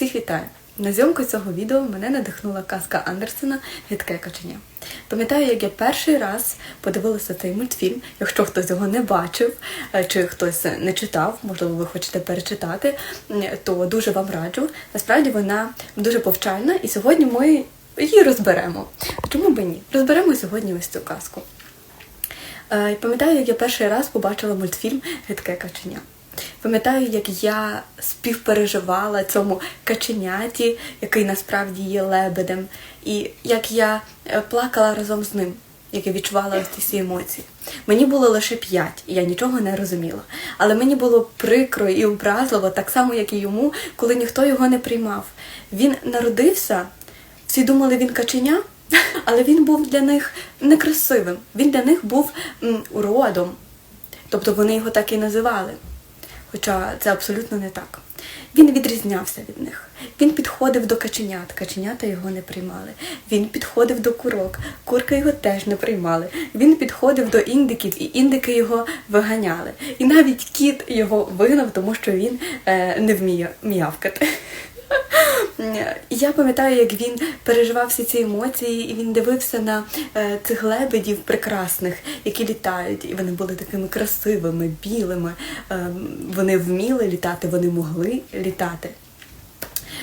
Всіх вітаю! На зйомку цього відео мене надихнула казка Андерсена Гидке каченя. Пам'ятаю, як я перший раз подивилася цей мультфільм. Якщо хтось його не бачив е, чи хтось не читав, можливо, ви хочете перечитати, то дуже вам раджу. Насправді вона дуже повчальна, і сьогодні ми її розберемо. Чому б ні? Розберемо сьогодні ось цю казку. Е, Пам'ятаю, як я перший раз побачила мультфільм Гидке каченя. Пам'ятаю, як я співпереживала цьому каченяті, який насправді є лебедем, і як я е, плакала разом з ним, як я відчувала ось ці всі емоції. Мені було лише п'ять, і я нічого не розуміла. Але мені було прикро і образливо, так само, як і йому, коли ніхто його не приймав. Він народився, всі думали, він каченя, але він був для них некрасивим. Він для них був уродом. Тобто вони його так і називали. Хоча це абсолютно не так. Він відрізнявся від них. Він підходив до каченят, каченята його не приймали. Він підходив до курок, курки його теж не приймали. Він підходив до індиків, і індики його виганяли. І навіть кіт його вигнав, тому що він е, не вміє м'явкати. Я пам'ятаю, як він переживав всі ці емоції, і він дивився на е, цих лебедів прекрасних, які літають. І вони були такими красивими, білими. Е, вони вміли літати, вони могли літати.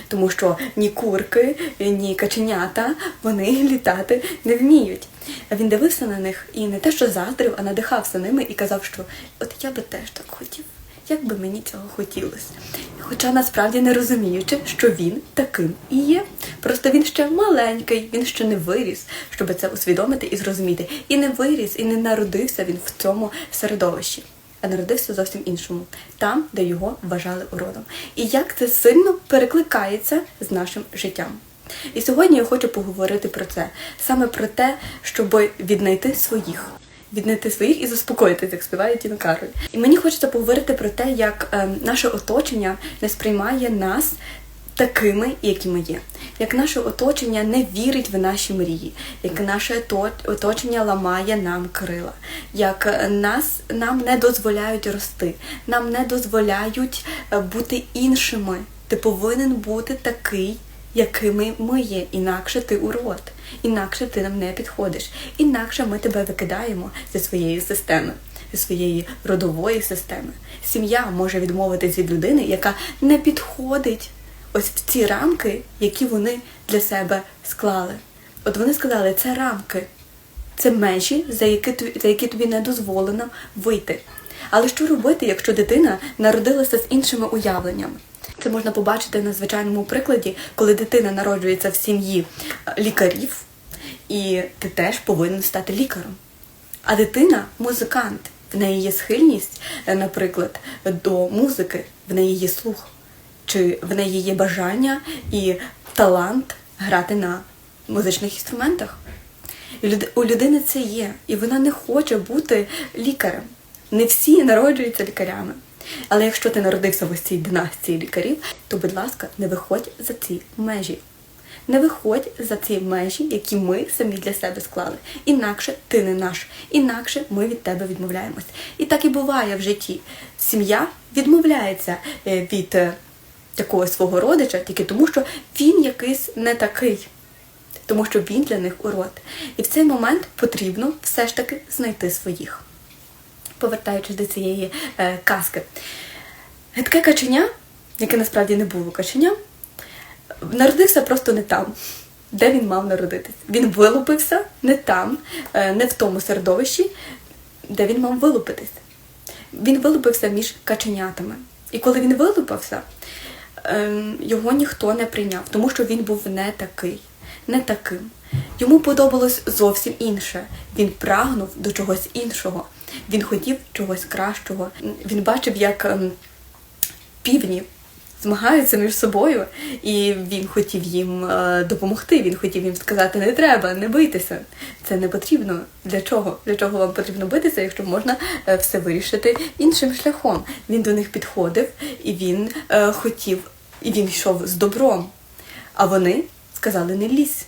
Тому що ні курки, ні каченята вони літати не вміють. Він дивився на них і не те, що заздрив, а надихався ними і казав, що от я би теж так хотів. Як би мені цього хотілося. Хоча насправді не розуміючи, що він таким і є. Просто він ще маленький, він ще не виріс, щоб це усвідомити і зрозуміти. І не виріс, і не народився він в цьому середовищі, а народився зовсім іншому, там, де його вважали уродом. І як це сильно перекликається з нашим життям. І сьогодні я хочу поговорити про це, саме про те, щоб віднайти своїх віднайти своїх і заспокоїтися, як співає Тіна Кароль. І мені хочеться поговорити про те, як е, наше оточення не сприймає нас такими, які ми є. Як наше оточення не вірить в наші мрії, як наше оточення ламає нам крила, як е, нас нам не дозволяють рости, нам не дозволяють е, бути іншими. Ти повинен бути такий, якими ми є, інакше ти урод, інакше ти нам не підходиш, інакше ми тебе викидаємо зі своєї системи, зі своєї родової системи. Сім'я може відмовитись від людини, яка не підходить ось в ці рамки, які вони для себе склали. От вони сказали, це рамки, це межі, за які, за які тобі не дозволено вийти. Але що робити, якщо дитина народилася з іншими уявленнями? Це можна побачити на звичайному прикладі, коли дитина народжується в сім'ї е, лікарів, і ти теж повинен стати лікарем. А дитина музикант. В неї є схильність, е, наприклад, до музики, в неї є слух, чи в неї є бажання і талант грати на музичних інструментах. У людини це є, і вона не хоче бути лікарем. Не всі народжуються лікарями. Але якщо ти народився в ось цій династії лікарів, то, будь ласка, не виходь за ці межі. Не виходь за ці межі, які ми самі для себе склали. Інакше ти не наш, інакше ми від тебе відмовляємось. І так і буває в житті. Сім'я відмовляється е, від е, такого свого родича тільки тому, що він якийсь не такий тому що він для них урод. І в цей момент потрібно все ж таки знайти своїх. Повертаючись до цієї е, казки. Гидке каченя, яке насправді не було каченям, народився просто не там, де він мав народитись. Він вилупився не там, е, не в тому середовищі, де він мав вилупитись. Він вилупився між каченятами. І коли він вилупився, ем, його ніхто не прийняв, тому що він був не такий, не таким. Йому подобалось зовсім інше. Він прагнув до чогось іншого. Він хотів чогось кращого. Він бачив, як ем, півні змагаються між собою, і він хотів їм е, допомогти. Він хотів їм сказати: не треба, не бийтеся. Це не потрібно. Для чого? Для чого вам потрібно битися, якщо можна е, все вирішити іншим шляхом? Він до них підходив, і він е, хотів, і він йшов з добром. А вони сказали: не лізь.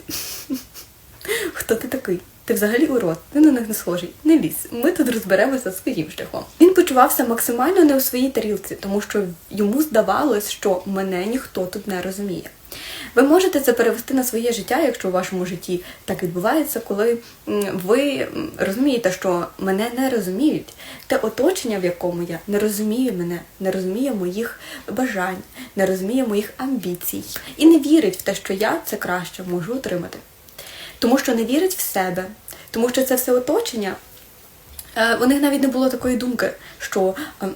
Хто ти такий? Ти взагалі урод, ти на них не схожий, не лізь. Ми тут розберемося своїм шляхом. Він почувався максимально не у своїй тарілці, тому що йому здавалось, що мене ніхто тут не розуміє. Ви можете це перевести на своє життя, якщо у вашому житті так відбувається, коли ви розумієте, що мене не розуміють. Те оточення, в якому я не розуміє мене, не розуміє моїх бажань, не розуміє моїх амбіцій і не вірить в те, що я це краще можу отримати. Тому що не вірить в себе, тому що це все оточення. е, У них навіть не було такої думки, що е,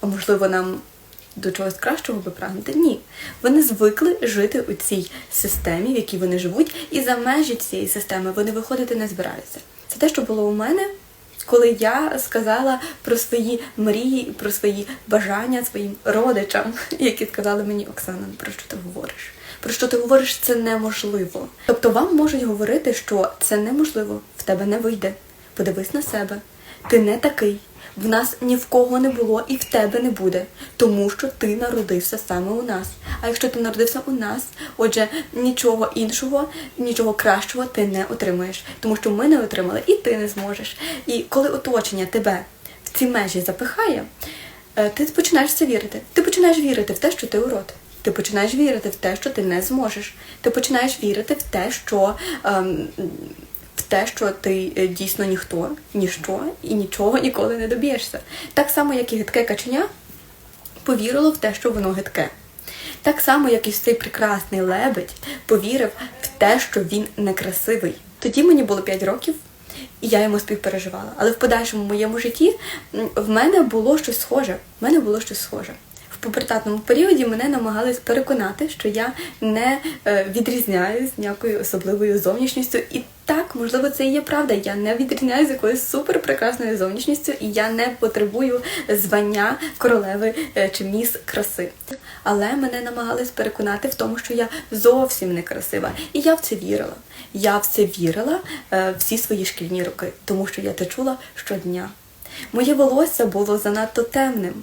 а можливо нам до чогось кращого би прагнути. Ні. Вони звикли жити у цій системі, в якій вони живуть, і за межі цієї системи вони виходити не збираються. Це те, що було у мене, коли я сказала про свої мрії, про свої бажання своїм родичам, які сказали мені, Оксана, ну, про що ти говориш? Про що ти говориш, це неможливо. Тобто вам можуть говорити, що це неможливо, в тебе не вийде. Подивись на себе. Ти не такий. В нас ні в кого не було і в тебе не буде, тому що ти народився саме у нас. А якщо ти народився у нас, отже, нічого іншого, нічого кращого ти не отримаєш, тому що ми не отримали, і ти не зможеш. І коли оточення тебе в ці межі запихає, е, ти починаєш це вірити. Ти починаєш вірити в те, що ти урод. Ти починаєш вірити в те, що ти не зможеш. Ти починаєш вірити в те, що. Ем, в те, що ти е, дійсно ніхто, ніщо і нічого ніколи не доб'єшся. Так само, як і гидке каченя повірило в те, що воно гидке. Так само, як і цей прекрасний лебедь повірив в те, що він некрасивий. Тоді мені було 5 років, і я йому співпереживала. Але в подальшому моєму житті в мене було щось схоже. В мене було щось схоже. Пубертатному періоді мене намагались переконати, що я не е, відрізняюсь ніякою особливою зовнішністю. І так, можливо, це і є правда. Я не відрізняюсь якоюсь суперпрекрасною зовнішністю, і я не потребую звання королеви е, чи міс краси. Але мене намагались переконати в тому, що я зовсім не красива. І я в це вірила. Я в це вірила е, всі свої шкільні роки, тому що я це чула щодня. Моє волосся було занадто темним,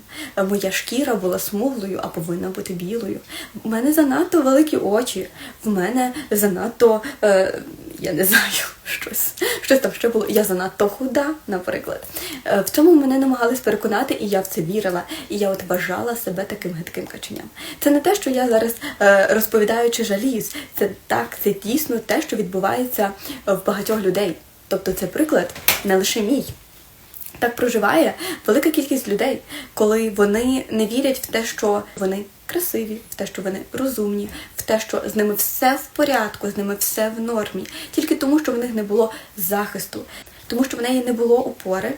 моя шкіра була смуглою, а повинна бути білою. В мене занадто великі очі, в мене занадто, е, я не знаю, щось, щось там ще було. Я занадто худа, наприклад. Е, в цьому мене намагались переконати, і я в це вірила. І я от вважала себе таким гидким каченям. Це не те, що я зараз е, розповідаю чи жаліюсь. Це так, це дійсно те, що відбувається в багатьох людей. Тобто це приклад не лише мій. Так проживає велика кількість людей, коли вони не вірять в те, що вони красиві, в те, що вони розумні, в те, що з ними все в порядку, з ними все в нормі, тільки тому, що в них не було захисту, тому що в неї не було опори.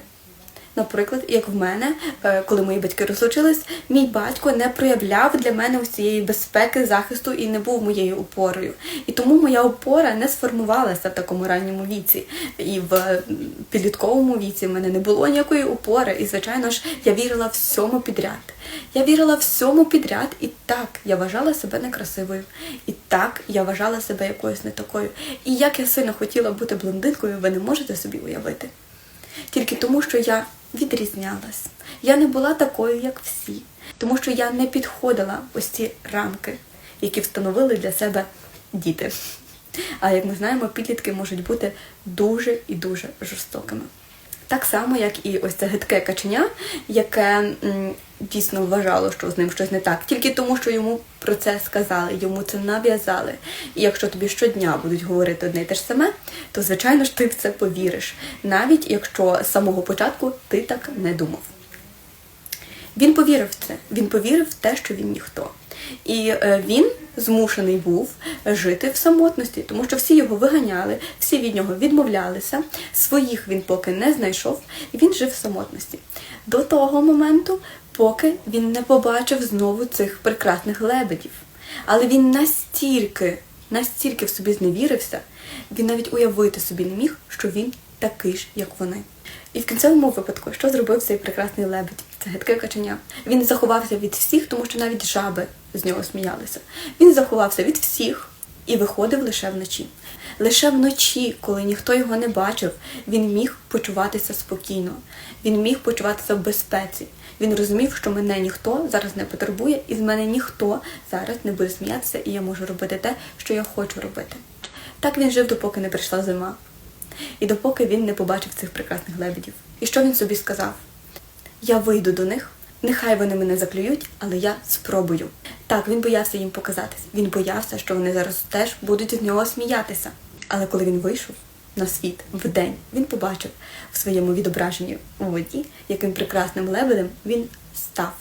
Наприклад, як в мене, е, коли мої батьки розлучились, мій батько не проявляв для мене ось цієї безпеки, захисту і не був моєю опорою. І тому моя опора не сформувалася в такому ранньому віці. І в підлітковому віці в мене не було ніякої опори. І, звичайно ж, я вірила всьому підряд. Я вірила всьому підряд, і так я вважала себе некрасивою. І так я вважала себе якоюсь не такою. І як я сильно хотіла бути блондинкою, ви не можете собі уявити тільки тому, що я відрізнялась. Я не була такою, як всі, тому що я не підходила ось ці рамки, які встановили для себе діти. А як ми знаємо, підлітки можуть бути дуже і дуже жорстокими. Так само, як і ось це гидке каченя, яке дійсно вважало, що з ним щось не так, тільки тому, що йому про це сказали, йому це нав'язали. І якщо тобі щодня будуть говорити одне й те ж саме, то звичайно ж ти в це повіриш, навіть якщо з самого початку ти так не думав. Він повірив в це. Він повірив в те, що він ніхто. І е, він змушений був жити в самотності, тому що всі його виганяли, всі від нього відмовлялися. Своїх він поки не знайшов, і він жив в самотності. До того моменту, поки він не побачив знову цих прекрасних лебедів. Але він настільки, настільки в собі зневірився, він навіть уявити собі не міг, що він такий ж, як вони. І в кінцевому випадку, що зробив цей прекрасний лебедь? Це гидке каченя. Він заховався від всіх, тому що навіть жаби з нього сміялися. Він заховався від всіх і виходив лише вночі. Лише вночі, коли ніхто його не бачив, він міг почуватися спокійно. Він міг почуватися в безпеці. Він розумів, що мене ніхто зараз не потребує, і з мене ніхто зараз не буде сміятися, і я можу робити те, що я хочу робити. Так він жив, допоки не прийшла зима. і допоки він не побачив цих прекрасних лебедів. І що він собі сказав? Я вийду до них, нехай вони мене заклюють, але я спробую. Так, він боявся їм показатись. Він боявся, що вони зараз теж будуть з нього сміятися. Але коли він вийшов на світ вдень, він побачив в своєму відображенні у воді, яким прекрасним лебедем він став.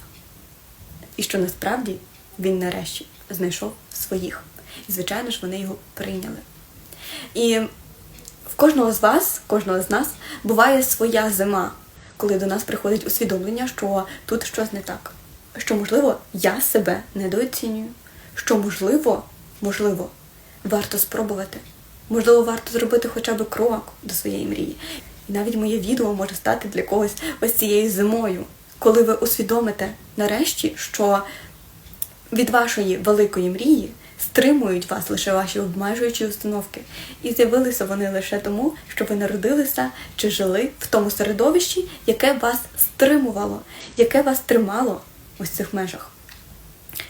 І що насправді він нарешті знайшов своїх. І, звичайно ж, вони його прийняли. І в кожного з вас, кожного з нас, буває своя зима, коли до нас приходить усвідомлення, що тут щось не так. Що, можливо, я себе недооцінюю. Що, можливо, можливо, варто спробувати. Можливо, варто зробити хоча б крок до своєї мрії. І навіть моє відео може стати для когось ось цією зимою, коли ви усвідомите нарешті, що від вашої великої мрії стримують вас лише ваші обмежуючі установки. І з'явилися вони лише тому, що ви народилися чи жили в тому середовищі, яке вас стримувало, яке вас тримало ось цих межах.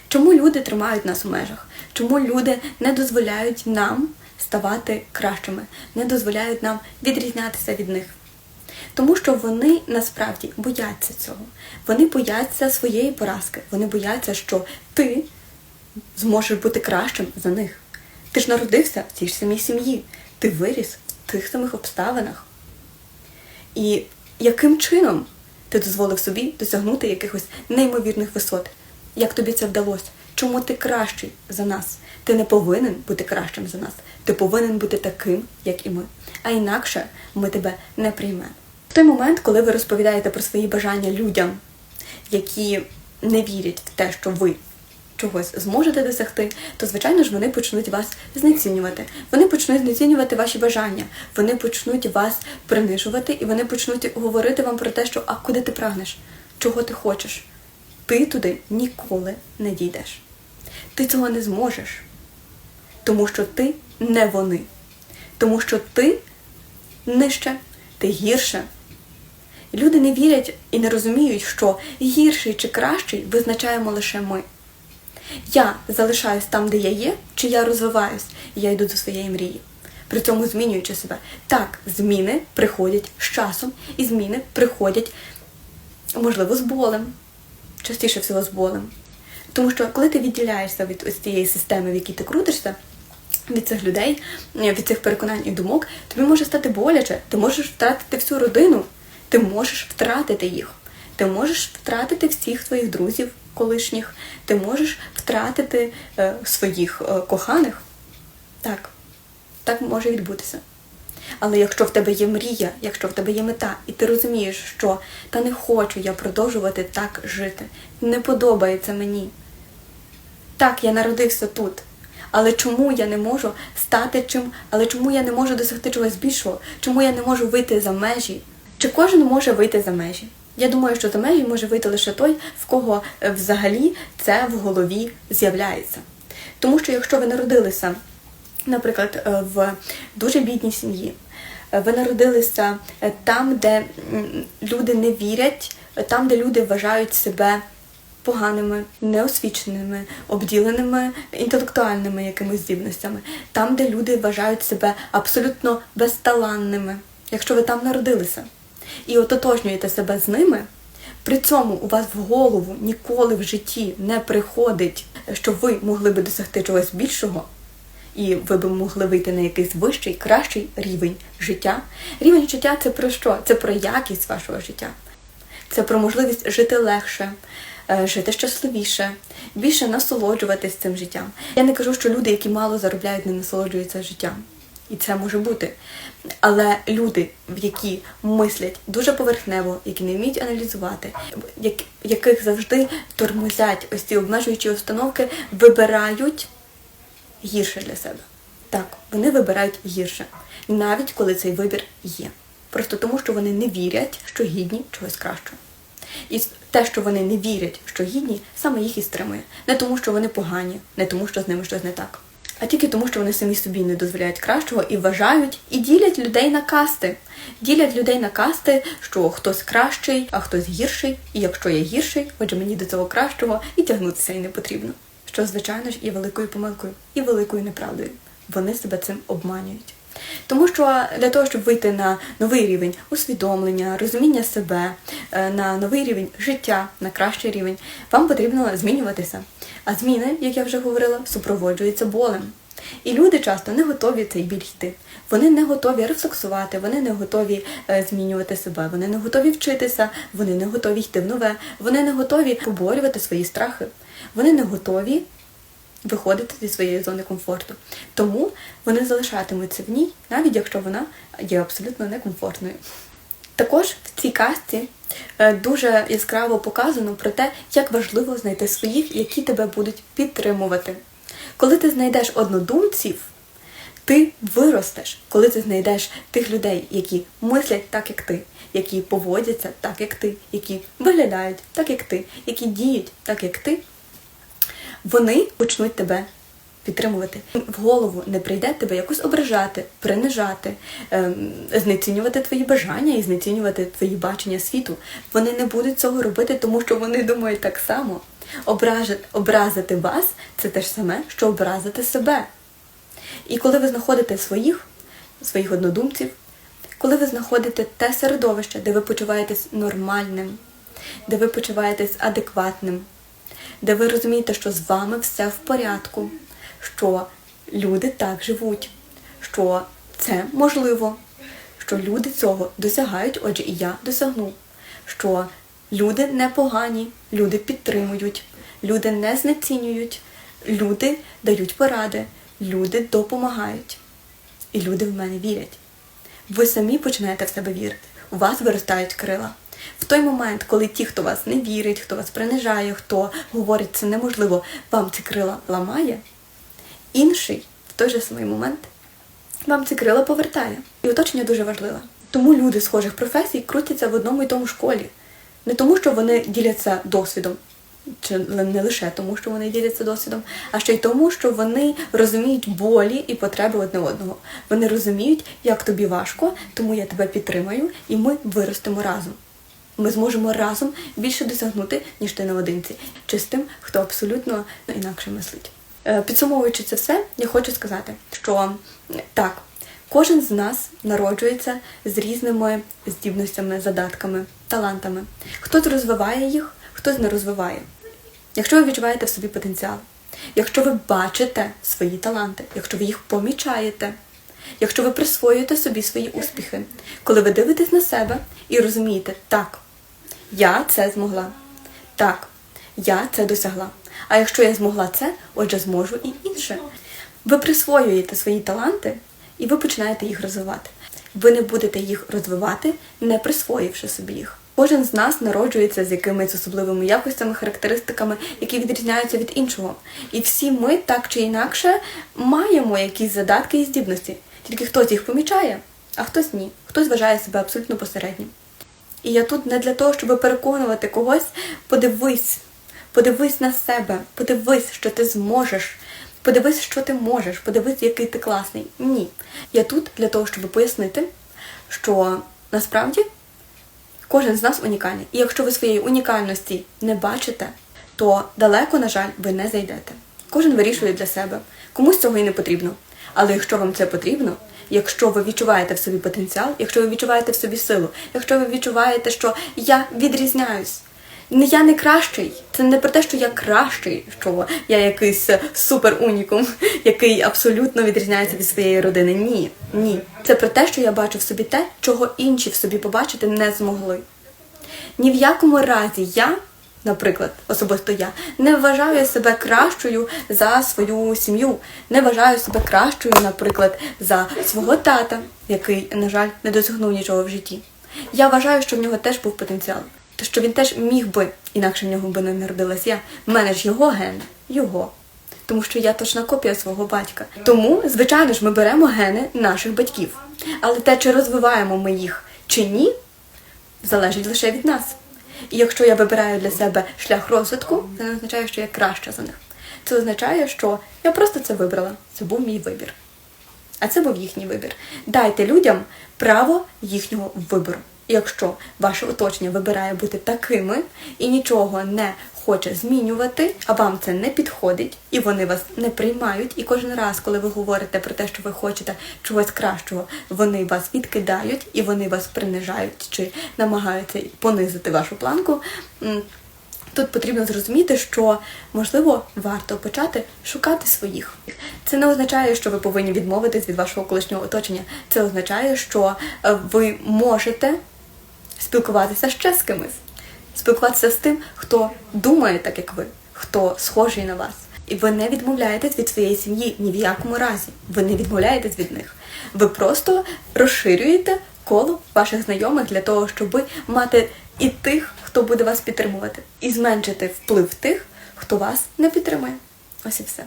Чому люди тримають нас у межах? Чому люди не дозволяють нам ставати кращими, не дозволяють нам відрізнятися від них? Тому що вони насправді бояться цього. Вони бояться своєї поразки. Вони бояться, що ти зможеш бути кращим за них. Ти ж народився в тій ж самій сім'ї, ти виріс в тих самих обставинах. І яким чином ти дозволив собі досягнути якихось неймовірних висот? Як тобі це вдалося? Чому ти кращий за нас? Ти не повинен бути кращим за нас. Ти повинен бути таким, як і ми. А інакше ми тебе не приймемо. В той момент, коли ви розповідаєте про свої бажання людям, які не вірять в те, що ви чогось зможете досягти, то звичайно ж вони почнуть вас знецінювати. Вони почнуть знецінювати ваші бажання, вони почнуть вас принижувати і вони почнуть говорити вам про те, що а куди ти прагнеш, чого ти хочеш. Ти туди ніколи не дійдеш. Ти цього не зможеш, тому що ти не вони, тому що ти нижче, ти гірше. Люди не вірять і не розуміють, що гірший чи кращий визначаємо лише ми. Я залишаюсь там, де я є, чи я розвиваюсь, і я йду до своєї мрії. При цьому змінюючи себе. Так, зміни приходять з часом, і зміни приходять, можливо, з болем. Частіше всього з болем. Тому що коли ти відділяєшся від ось цієї системи, в якій ти крутишся, від цих людей, від цих переконань і думок, тобі може стати боляче, ти можеш втратити всю родину, ти можеш втратити їх, ти можеш втратити всіх твоїх друзів колишніх, ти можеш втратити е, своїх е, коханих. Так, так може відбутися. Але якщо в тебе є мрія, якщо в тебе є мета, і ти розумієш, що та не хочу я продовжувати так жити, не подобається мені. Так, я народився тут. Але чому я не можу стати чим, але чому я не можу досягти чогось більшого? Чому я не можу вийти за межі? Чи кожен може вийти за межі? Я думаю, що за межі може вийти лише той, в кого е, взагалі це в голові з'являється. Тому що якщо ви народилися, наприклад, е, в дуже бідній сім'ї, е, ви народилися там, де люди не вірять, там, де люди вважають себе поганими, неосвіченими, обділеними інтелектуальними якимись здібностями, там, де люди вважають себе абсолютно безталанними, якщо ви там народилися і ототожнюєте себе з ними, при цьому у вас в голову ніколи в житті не приходить, що ви могли би досягти чогось більшого, і ви б могли вийти на якийсь вищий, кращий рівень життя. Рівень життя це про що? Це про якість вашого життя. Це про можливість жити легше, е, жити щасливіше, більше насолоджуватись цим життям. Я не кажу, що люди, які мало заробляють, не насолоджуються життям. І це може бути. Але люди, які мислять дуже поверхнево, які не вміють аналізувати, яких завжди тормозять ось ці обмежуючі установки, вибирають гірше для себе. Так, вони вибирають гірше, навіть коли цей вибір є. Просто тому, що вони не вірять, що гідні чогось кращого. І те, що вони не вірять, що гідні, саме їх і стримує. Не тому, що вони погані, не тому, що з ними щось не так а тільки тому, що вони самі собі не дозволяють кращого і вважають, і ділять людей на касти. Ділять людей на касти, що хтось кращий, а хтось гірший. І якщо я гірший, отже мені до цього кращого і тягнутися і не потрібно. Що, звичайно ж, є великою помилкою і великою неправдою. Вони себе цим обманюють. Тому що для того, щоб вийти на новий рівень усвідомлення, розуміння себе, е, на новий рівень життя, на кращий рівень, вам потрібно змінюватися. А зміни, як я вже говорила, супроводжуються болем. І люди часто не готові цей біль йти. Вони не готові рефлексувати, вони не готові е, змінювати себе, вони не готові вчитися, вони не готові йти в нове, вони не готові поборювати свої страхи, вони не готові виходити зі своєї зони комфорту. Тому вони залишатимуться в ній, навіть якщо вона є абсолютно некомфортною. Також в цій казці е, дуже яскраво показано про те, як важливо знайти своїх, які тебе будуть підтримувати. Коли ти знайдеш однодумців, ти виростеш, коли ти знайдеш тих людей, які мислять так, як ти, які поводяться так, як ти, які виглядають так, як ти, які діють так, як ти, вони почнуть тебе підтримувати. В голову не прийде тебе якось ображати, принижати, ем, знецінювати твої бажання і знецінювати твої бачення світу. Вони не будуть цього робити, тому що вони думають так само. Ображити, образити вас це те ж саме, що образити себе. І коли ви знаходите своїх, своїх однодумців, коли ви знаходите те середовище, де ви почуваєтесь нормальним, де ви почуваєтесь адекватним, де ви розумієте, що з вами все в порядку, що люди так живуть, що це можливо, що люди цього досягають, отже, і я досягну, що люди не погані, люди підтримують, люди не знецінюють, люди дають поради, люди допомагають. І люди в мене вірять. Ви самі починаєте в себе вірити. У вас виростають крила. В той момент, коли ті, хто вас не вірить, хто вас принижає, хто говорить це неможливо, вам ці крила ламає, інший в той же самий момент вам ці крила повертає. І оточення дуже важливе. Тому люди схожих професій крутяться в одному і тому школі. Не тому, що вони діляться досвідом, чи не лише тому, що вони діляться досвідом, а ще й тому, що вони розуміють болі і потреби одне одного. Вони розуміють, як тобі важко, тому я тебе підтримаю, і ми виростемо разом. Ми зможемо разом більше досягнути, ніж ти наодинці, чи з тим, хто абсолютно інакше мислить. Е, Підсумовуючи це все, я хочу сказати, що так, кожен з нас народжується з різними здібностями, задатками, талантами. Хтось розвиває їх, хтось не розвиває. Якщо ви відчуваєте в собі потенціал, якщо ви бачите свої таланти, якщо ви їх помічаєте, якщо ви присвоюєте собі свої успіхи, коли ви дивитесь на себе і розумієте, так, я це змогла, так, я це досягла. А якщо я змогла це, отже, зможу і інше. Ви присвоюєте свої таланти і ви починаєте їх розвивати. Ви не будете їх розвивати, не присвоївши собі їх. Кожен з нас народжується з якимись особливими якостями, характеристиками, які відрізняються від іншого. І всі ми так чи інакше маємо якісь задатки і здібності. Тільки хтось їх помічає, а хтось ні. Хтось вважає себе абсолютно посереднім. І я тут не для того, щоб переконувати когось, подивись, подивись на себе, подивись, що ти зможеш. Подивись, що ти можеш, подивись, який ти класний. Ні. Я тут для того, щоб пояснити, що насправді кожен з нас унікальний. І якщо ви своєї унікальності не бачите, то далеко, на жаль, ви не зайдете. Кожен вирішує для себе. Комусь цього і не потрібно. Але якщо вам це потрібно, якщо ви відчуваєте в собі потенціал, якщо ви відчуваєте в собі силу, якщо ви відчуваєте, що я відрізняюсь, я не кращий. Це не про те, що я кращий, що я якийсь супер унікум, який абсолютно відрізняється від своєї родини. Ні, ні. Це про те, що я бачу в собі те, чого інші в собі побачити не змогли. Ні в якому разі я, наприклад, особисто я, не вважаю себе кращою за свою сім'ю, не вважаю себе кращою, наприклад, за свого тата, який, на жаль, не досягнув нічого в житті. Я вважаю, що в нього теж був потенціал. То що він теж міг би, інакше в нього би не народилась я. В мене ж його ген, його. Тому що я точна копія свого батька. Тому, звичайно ж, ми беремо гени наших батьків. Але те, чи розвиваємо ми їх чи ні, залежить лише від нас. І якщо я вибираю для себе шлях розвитку, це не означає, що я краща за них. Це означає, що я просто це вибрала. Це був мій вибір. А це був їхній вибір. Дайте людям право їхнього вибору. Якщо ваше оточення вибирає бути такими і нічого не хоче змінювати, а вам це не підходить, і вони вас не приймають. І кожен раз, коли ви говорите про те, що ви хочете чогось кращого, вони вас відкидають і вони вас принижають чи намагаються понизити вашу планку. Тут потрібно зрозуміти, що можливо варто почати шукати своїх. Це не означає, що ви повинні відмовитись від вашого колишнього оточення. Це означає, що е, ви можете спілкуватися ще з кимось, спілкуватися з тим, хто думає так, як ви, хто схожий на вас. І ви не відмовляєтесь від своєї сім'ї ні в якому разі. Ви не відмовляєтесь від них. Ви просто розширюєте коло ваших знайомих для того, щоб мати і тих, хто буде вас підтримувати, і зменшити вплив тих, хто вас не підтримує. Ось і все.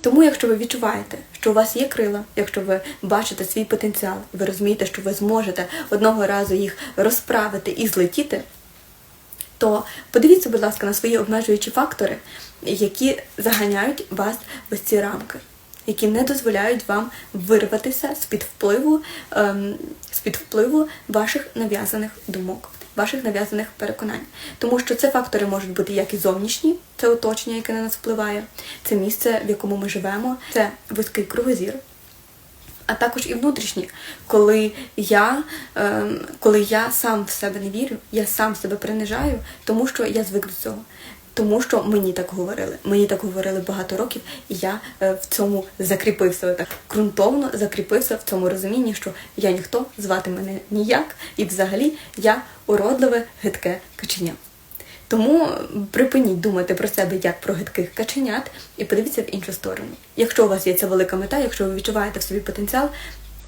Тому, якщо ви відчуваєте, що у вас є крила, якщо ви бачите свій потенціал, ви розумієте, що ви зможете одного разу їх розправити і злетіти, то подивіться, будь ласка, на свої обмежуючі фактори, які заганяють вас в ці рамки, які не дозволяють вам вирватися з-під впливу, ем, з-під впливу ваших нав'язаних думок, ваших нав'язаних переконань. Тому що це фактори можуть бути як і зовнішні, це оточення, яке на нас впливає, це місце, в якому ми живемо, це вузький кругозір, а також і внутрішні, коли я, ем, коли я сам в себе не вірю, я сам себе принижаю, тому що я звик до цього. Тому що мені так говорили. Мені так говорили багато років, і я е, в цьому закріпився так ґрунтовно закріпився в цьому розумінні, що я ніхто звати мене ніяк, і взагалі я уродливе гидке каченя. Тому припиніть думати про себе як про гидких каченят і подивіться в іншу сторону. Якщо у вас є ця велика мета, якщо ви відчуваєте в собі потенціал,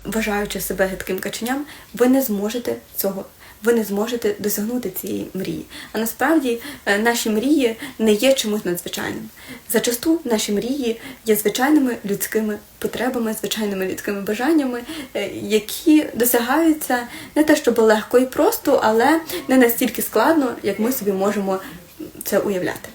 вважаючи себе гидким каченям, ви не зможете цього. Ви не зможете досягнути цієї мрії. А насправді е, наші мрії не є чимось надзвичайним. Зачасту наші мрії є звичайними людськими потребами, звичайними людськими бажаннями, е, які досягаються не те, щоб легко і просто, але не настільки складно, як ми собі можемо це уявляти.